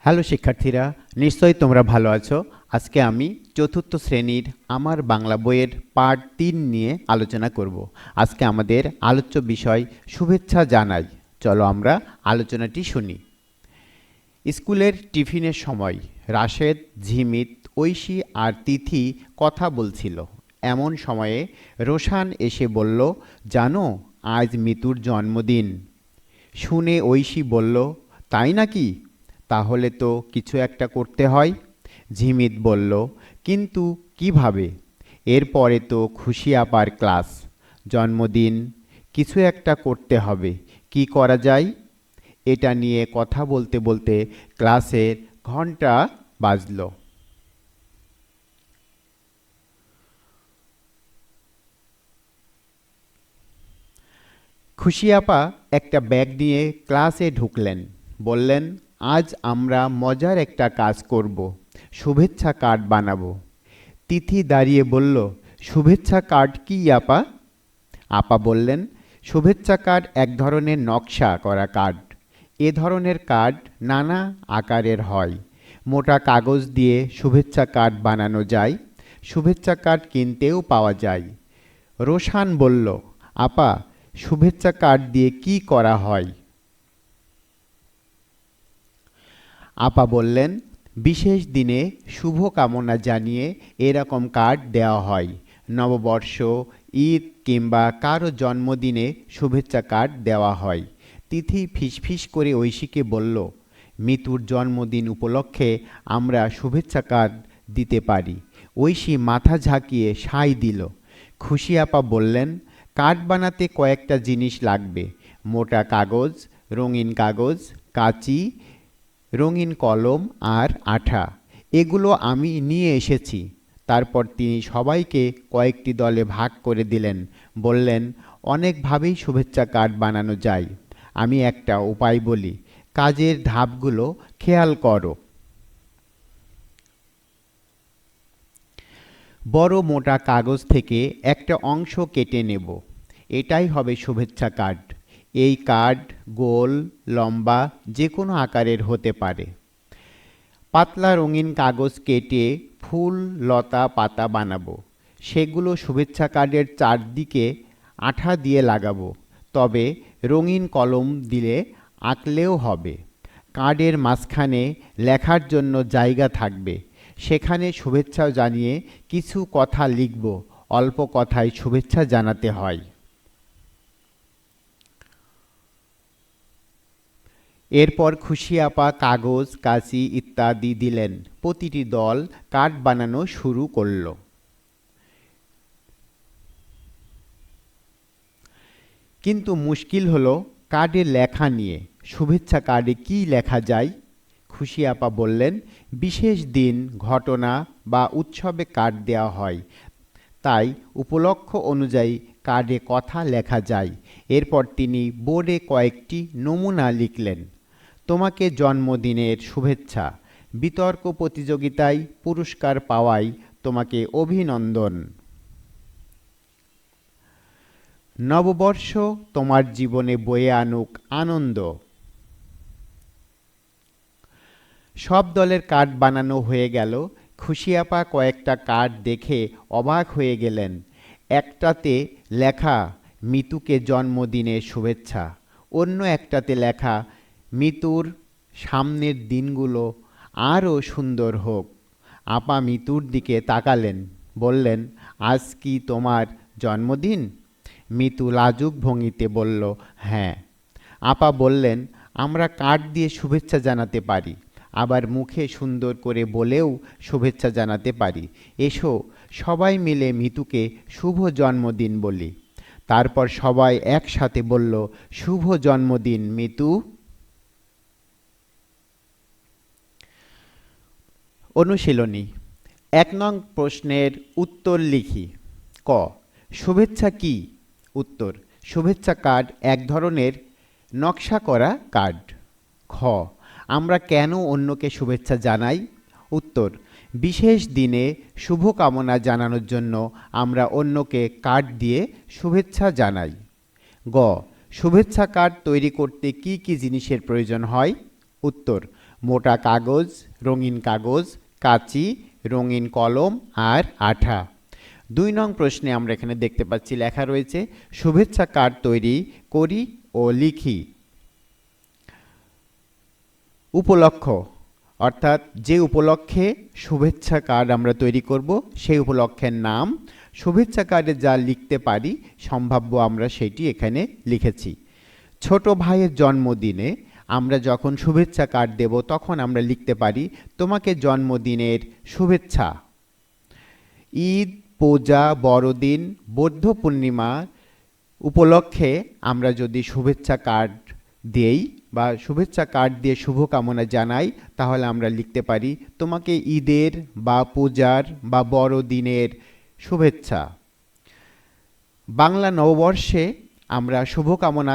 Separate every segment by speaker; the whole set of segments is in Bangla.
Speaker 1: হ্যালো শিক্ষার্থীরা, নিশ্চয়ই তোমরা ভালো আছো। আজকে আমি চতুর্থ শ্রেণির আমার বাংলা বইয়ের পার্ট তিন নিয়ে আলোচনা করব। আজকে আমাদের আলোচ্য বিষয় শুভেচ্ছা জানাই। চলো আমরা আলোচনাটি শুনি। স্কুলের টিফিনের সময় রাশেদ, ঝিমিত, ঐশী আর তিথি কথা বলছিল। এমন সময়ে রোশান এসে বলল, জানো, আজ মিতুর জন্মদিন। শুনে ঐশী বলল, তাই নাকি? তাহলে তো কিছু একটা করতে হয়? ঝিমিত বলল, কিন্তু কীভাবে? এরপরে তো খুশি আপার ক্লাস। জন্মদিন, কিছু একটা করতে হবে। কি করা যায়? এটা নিয়ে কথা বলতে বলতে ক্লাসের ঘণ্টা বাজলো। খুশি আপা একটা ব্যাগ নিয়ে ক্লাসে ঢুকলেন। বললেন আজ আমরা মজার একটা কাজ করব, শুভেচ্ছা কার্ড বানাবো। তিথি দাঁড়িয়ে বলল, শুভেচ্ছা কার্ড কি, আপা? আপা বললেন, শুভেচ্ছা কার্ড এক ধরনের নকশা করা কার্ড। এ ধরনের কার্ড নানা আকারের হয়। মোটা কাগজ দিয়ে শুভেচ্ছা কার্ড বানানো যায়, শুভেচ্ছা কার্ড কিনতেও পাওয়া যায়। রোশান বলল, আপা, শুভেচ্ছা কার্ড দিয়ে কি করা হয়? আপা বললেন, বিশেষ দিনে শুভ কামনা জানিয়ে এরকম কার্ড দেওয়া হয়। নববর্ষ, ঈদ কিংবা কারও জন্মদিনে শুভেচ্ছা কার্ড দেওয়া হয়। তিথি ফিসফিস করে ঐশীকে বলল, মিতুর জন্মদিন উপলক্ষে আমরা শুভেচ্ছা কার্ড দিতে পারি। ঐশী মাথা ঝাঁকিয়ে সাই দিল। খুশি আপা বললেন, কার্ড বানাতে কয়েকটা জিনিস লাগবে। মোটা কাগজ, রঙিন কাগজ, কাঁচি রঙিন কলম আর আঠা। এগুলো আমি নিয়ে এসেছি। তারপর তিনি সবাইকে কয়েকটি দলে ভাগ করে দিলেন। বললেন, অনেকভাবেই শুভেচ্ছা কার্ড বানানো যায়। আমি একটা উপায় বলি। কাজের ধাপগুলো খেয়াল করো। বড় মোটা কাগজ থেকে একটা অংশ কেটে নেব। এটাই হবে শুভেচ্ছা কার্ড। এই কার্ড গোল, লম্বা যে কোনো আকারের হতে পারে। পাতলা রঙিন কাগজ কেটে ফুল, লতা, পাতা বানাবো। সেগুলো শুভেচ্ছা কার্ডের চারদিকে আঠা দিয়ে লাগাবো। তবে রঙিন কলম দিলে আঁকলেও হবে। কার্ডের মাঝখানে লেখার জন্য জায়গা থাকবে। সেখানে শুভেচ্ছা জানিয়ে কিছু কথা লিখব। অল্প কথায় শুভেচ্ছা জানাতে হয়। এরপর খুশি আপা কাগজ, কাঁচি ইত্যাদি দিলেন। প্রতিটি দল কার্ড বানানো শুরু করল। কিন্তু মুশকিল হলো কার্ডে লেখা নিয়ে। শুভেচ্ছা কার্ডে কি লেখা যায়? খুশি আপা বললেন, বিশেষ দিন, ঘটনা বা উৎসবে কার্ড দেওয়া হয়। তাই উপলক্ষ অনুযায়ী কার্ডে কথা লেখা যায়। এরপর তিনি বোর্ডে কয়েকটি নমুনা লিখলেন। তোমাকে জন্মদিনের শুভেচ্ছা, বিতর্ক প্রতিযোগিতায় পুরস্কার পাওয়ায় তোমাকে অভিনন্দন। নববর্ষ তোমার জীবনে বয়ে আনুক আনন্দ। সব দলের কার্ড বানানো হয়ে গেল, খুশিয়াপা কয়েকটা কার্ড দেখে অবাক হয়ে গেলেন। একটাতে লেখা, মিতুকে জন্মদিনের শুভেচ্ছা অন্য একটাতে লেখা মিতুর সামনের দিনগুলো আরও সুন্দর হোক। আপা মিতুর দিকে তাকালেন, বললেন, আজ কি তোমার জন্মদিন? মিতু লাজুক ভঙ্গিতে বলল হ্যাঁ। আপা বললেন, আমরা কার্ড দিয়ে শুভেচ্ছা জানাতে পারি, আবার মুখে সুন্দর করে বলেও শুভেচ্ছা জানাতে পারি। এসো, সবাই মিলে মিতুকে শুভ জন্মদিন বলি। তারপর সবাই একসাথে বলল, শুভ জন্মদিন, মিতু। অনুশীলনী। এক নং প্রশ্নের উত্তর লিখি। ক, শুভেচ্ছা কি? উত্তর, শুভেচ্ছা কার্ড এক ধরনের নকশা করা কার্ড। খ, আমরা কেন অন্যকে শুভেচ্ছা জানাই? উত্তর, বিশেষ দিনে শুভকামনা জানানোর জন্য আমরা অন্যকে কার্ড দিয়ে শুভেচ্ছা জানাই। গ, শুভেচ্ছা কার্ড তৈরি করতে কি কি জিনিসের প্রয়োজন হয়? উত্তর, মোটা কাগজ, রঙিন কাগজ কাঁচি, রঙিন কলম আর আঠা। দুই নং প্রশ্নে আমরা এখানে দেখতে পাচ্ছি লেখা রয়েছে, শুভেচ্ছা কার্ড তৈরি করি ও লিখি। উপলক্ষ অর্থাৎ যে উপলক্ষে শুভেচ্ছা কার্ড আমরা তৈরি করব, সেই উপলক্ষের নাম, শুভেচ্ছা কার্ডে যা লিখতে পারি, সম্ভাব্য আমরা সেটি এখানে লিখেছি। ছোট ভাইয়ের জন্মদিনে আমরা যখন শুভেচ্ছা কার্ড দেব, তখন আমরা লিখতে পারি, তোমাকে জন্মদিনের শুভেচ্ছা। ঈদ, পূজা, বড়দিন, বৌদ্ধ পূর্ণিমা উপলক্ষে আমরা যদি শুভেচ্ছা কার্ড দেই বা শুভেচ্ছা কার্ড দিয়ে শুভকামনা জানাই, তাহলে আমরা লিখতে পারি, তোমাকে ঈদের বা পূজার বা বড়দিনের শুভেচ্ছা। বাংলা নববর্ষে আমরা শুভকামনা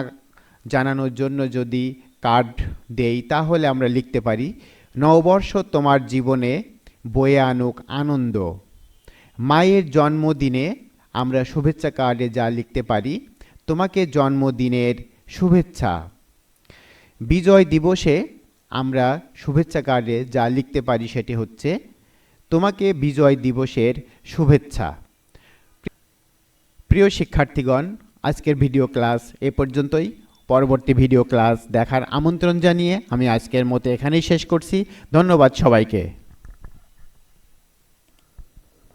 Speaker 1: জানানোর জন্য যদি কার্ড দেই, তাহলে আমরা লিখতে পারি, নববর্ষ তোমার জীবনে বয়ে আনুক আনন্দ। মায়ের জন্মদিনে আমরা শুভেচ্ছা কার্ডে যা লিখতে পারি, তোমাকে জন্মদিনের শুভেচ্ছা। বিজয় দিবসে আমরা শুভেচ্ছা কার্ডে যা লিখতে পারি সেটি হচ্ছে, তোমাকে বিজয় দিবসের শুভেচ্ছা। প্রিয় শিক্ষার্থীগণ, আজকের ভিডিও ক্লাস এ পর্যন্তই। পরবর্তী ভিডিও ক্লাস দেখার আমন্ত্রণ জানিয়ে আমি আজকের মতো এখানেই শেষ করছি। ধন্যবাদ সবাইকে।